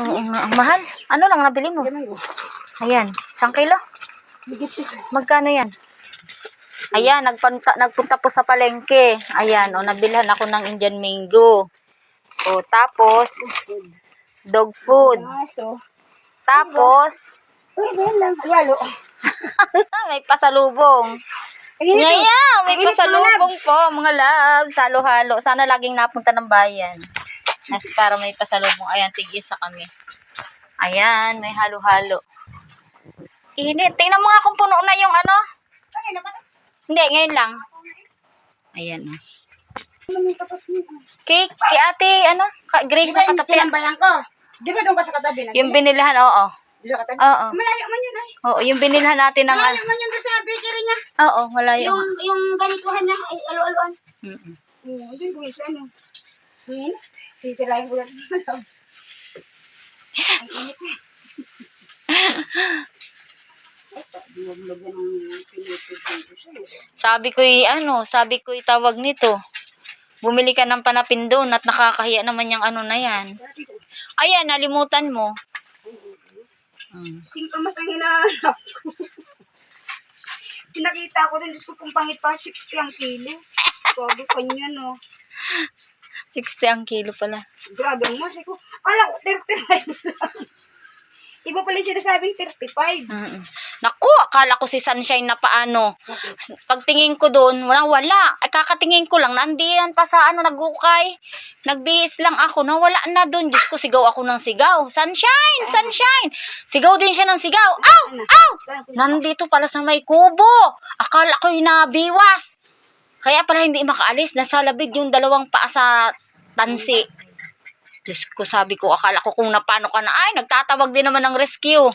Oo nga, ang mahal. Ano lang nabili mo? Ayan, isang kilo. Magkano yan? Ayan, nagpunta, nagpunta po sa palengke. Ayan, o, nabilhan ako ng Indian mango. O, tapos, dog food. Tapos, may pasalubong. Yaya, may pasalubong po, mga labs. Halo-halo. Sana laging napunta ng bayan. Mas para may pasalubong. Ayan, tig-isa kami. Ayan, may halo-halo. Init. Tingnan mo nga kung puno na yung ano. Hindi, ngayon lang. Ayan. oh. Kay, kay ate, ano? Ka, Grace Di ba na yung katabi. tinambayan ko? Di ba doon ka sa katabi? Yung binilhan, oo. Di sa katabi? Oo. Malayo man yun ay. Oo, yung binilhan natin ng... Malayo man yun doon sa bakery niya. Oo, malayo. Yung, yung ganituhan niya, ay, alo-aloan. Mm-mm. Oo, yun sa ano. Hmm? Titirahin ko lang mga loves. Ang init na. Sabi ko ano, sabi ko tawag nito. Bumili ka ng panapin doon at nakakahiya naman yung ano na yan. Ayan, nalimutan mo. Mm. Singkamas ang hinahanap ko. Pinakita ko rin, Diyos ko kung pangit pa, 60 ang kilo. Sabi ko niya, no. 60 ang kilo pala. Grabe ang mas. ko, ala ko, 35 lang. Iba pala yung sinasabing 35. Mm-mm. Naku, akala ko si Sunshine na paano. Pagtingin ko doon, wala, wala. Ay, kakatingin ko lang, nandiyan pa sa ano, nagukay. Nagbihis lang ako, nawala na doon. Diyos ko, sigaw ako ng sigaw. Sunshine, sunshine. Sigaw din siya ng sigaw. Aw, aw. Nandito pala sa may kubo. Akala ko nabiwas. Kaya pala hindi makaalis. Nasa labid yung dalawang paa sa tansi. Diyos ko, sabi ko, akala ko kung napano ka na, ay, nagtatawag din naman ng rescue.